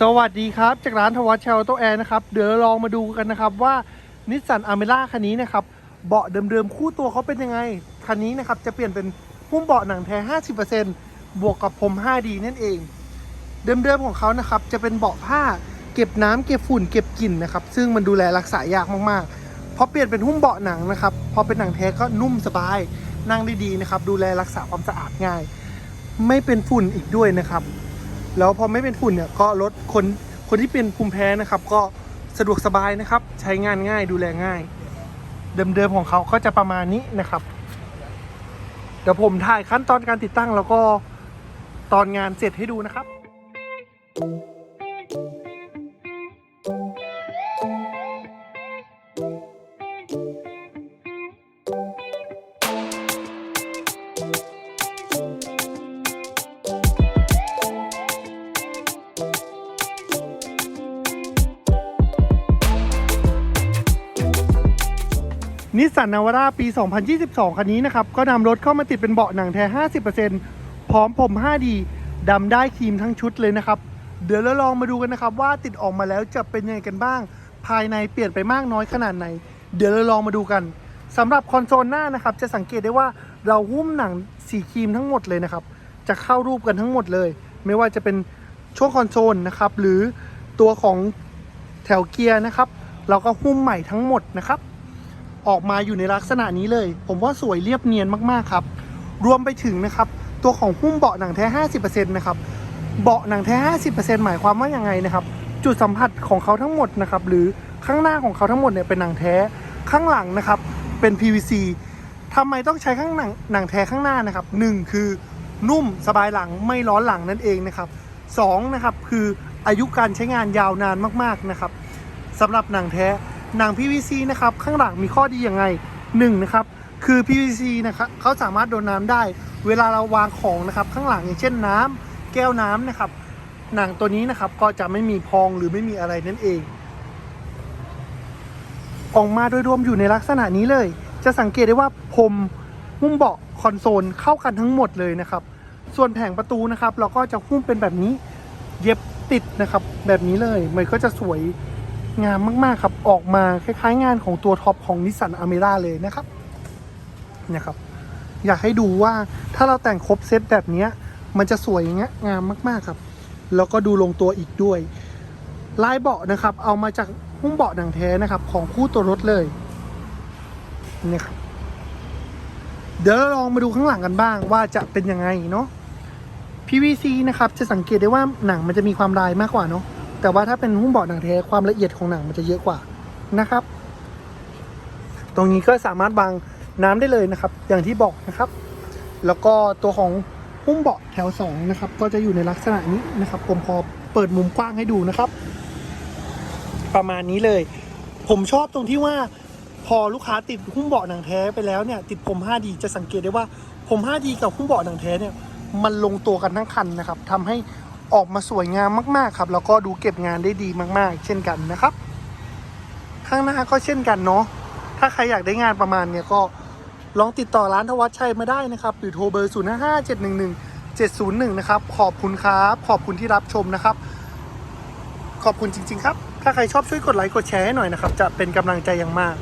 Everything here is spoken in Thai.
สวัสดีครับจากร้านทวัชเชลโตแอร์นะครับ เดี๋ยวเราลองมาดูกันนะครับว่านิสสันอเมร่าคันนี้นะครับเบาะเดิมๆคู่ตัวเขาเป็นยังไง คันนี้นะครับจะเปลี่ยนเป็นหุ้มเบาะหนังแท้ 50%บวกกับพรม 5D นั่นเอง เดิมๆของเขานะครับจะเป็นเบาะผ้าเก็บน้ำเก็บฝุ่นเก็บกลิ่นนะครับซึ่งมันดูแลรักษายากมากๆพอเปลี่ยนเป็นหุ้มเบาะหนังนะครับพอเป็นหนังแท้ก็นุ่มสบายนั่งได้ดีนะครับดูแลรักษาความสะอาดง่าย ไม่เป็นฝุ่นอีกด้วยนะครับ แล้วพอไม่เป็นฝุ่นเนี่ยก็ลดคนคนที่เป็นภูมิแพ้นะครับ ก็สะดวกสบายนะครับ ใช้งานง่ายดูแลง่าย เดิมๆของเขาก็จะประมาณนี้นะครับเดี๋ยวผมถ่ายขั้นตอนการติดตั้งแล้วก็ตอนงานเสร็จให้ดูนะครับ นิสสันนาวาร่าปี 2022 คันนี้นะครับ ก็นำรถเข้ามาติดเป็นเบาะหนังแท้ 50%พร้อมผม 5D ดำได้ครีมทั้งชุดเลยนะครับ เดี๋ยวเราลองมาดูกันนะครับ ว่าติดออกมาแล้วจะเป็นยังไงกันบ้าง ภายในเปลี่ยนไปมากน้อยขนาดไหน เดี๋ยวเราลองมาดูกันสำหรับคอนโซลหน้านะครับ จะสังเกตได้ว่าเราหุ้มหนังสีครีมทั้งหมดเลยนะครับ จะเข้ารูปกันทั้งหมดเลย ไม่ว่าจะเป็นช่วงคอนโซลนะครับ หรือตัวของแถวเกียร์นะครับ เราก็หุ้มใหม่ทั้งหมดนะครับ ออกมาอยู่ในลักษณะนี้เลย ผมว่าสวยเรียบเนียนมากๆครับ รวมไปถึงนะครับ ตัวของหุ้มเบาะหนังแท้ 50%นะครับ เบาะหนังแท้ 50%หมายความว่าอยังไงนะครับ จุดสัมผัสของเขาทั้งหมดนะครับ หรือข้างหน้าของเขาทั้งหมดเนี่ยเป็นหนังแท้ ข้างหลังนะครับ เป็น PVC ทำไมต้องใช้ข้างหนังหนังแท้ข้างหน้านะครับหนึ่งคือนุ่มสบายหลังไม่ร้อนหลังนั่นเองนะครับสองนะครับคืออายุการใช้งานยาวนานมากๆนะครับสำหรับหนังแท้ หนัง PVC นะครับข้างหลังมีข้อดียังไงหนึ่งนะครับคือ PVC นะครับเขาสามารถโดนน้ำได้ เวลาเราวางของนะครับข้างหลังอย่างเช่นน้ำแก้วน้ำนะครับ หนังตัวนี้นะครับก็จะไม่มีพองหรือไม่มีอะไรนั่นเอง ออกมาโดยรวมอยู่ในลักษณะนี้เลย จะสังเกตได้ว่าพรมหุ้มเบาะคอนโซลเข้ากันทั้งหมดเลยนะครับ ส่วนแผงประตูนะครับ เราก็จะหุ้มเป็นแบบนี้ เย็บติดนะครับ แบบนี้เลยมันก็จะสวย งามมากๆครับ ออกมาคล้ายๆ งานของตัวท็อปของนิสสันอเมร่าเลยนะครับนะครับ อยากให้ดูว่าถ้าเราแต่งครบเซตแบบนี้มันจะสวยอย่างเงามมากๆครับ แล้วก็ดูลงตัวอีกด้วย ลายเบาะนะครับ เอามาจากหุ้มเบาะหนังแท้นะครับ ของคู่ตัวรถเลยนี่ครับเดี๋ยวเราลองมาดูข้างหลังกันบ้างว่าจะเป็นยังไงเนาะ PVC นะครับ จะสังเกตได้ว่าหนังมันจะมีความลายมากกว่าเนาะ แต่ว่าถ้าเป็นหุ้มเบาะหนังแท้ความละเอียดของหนังมันจะเยอะกว่านะครับ ตรงนี้ก็สามารถวางน้ำได้เลยนะครับ อย่างที่บอกนะครับ แล้วก็ตัวของหุ้มเบาะแถวสองนะครับก็จะอยู่ในลักษณะนี้นะครับผมพอเปิดมุมกว้างให้ดูนะครับ ประมาณนี้เลย ผมชอบตรงที่ว่าพอลูกค้าติดหุ้มเบาะหนังแท้ไปแล้วเนี่ย ติดผม 5D จะสังเกตได้ว่าผม 5D กับหุ้มเบาะหนังแท้เนี่ย มันลงตัวกันทั้งคันนะครับทำให้ ออกมาสวยงามมาก ๆ ครับ แล้วก็ดูเก็บงานได้ดีมาก ๆ เช่นกันนะครับ ข้างหน้าก็เช่นกันเนาะถ้าใครอยากได้งานประมาณเนี่ยก็ลองติดต่อร้านทวัชชัยมาได้นะครับหรือโทรเบอร์ 0 5 5 7 1 1 7 0 1 นะครับ ขอบคุณครับ ขอบคุณที่รับชมนะครับ ขอบคุณจริง ๆ ครับ ถ้าใครชอบช่วยกดไลค์กดแชร์ให้หน่อยนะครับ จะเป็นกำลังใจอย่างมาก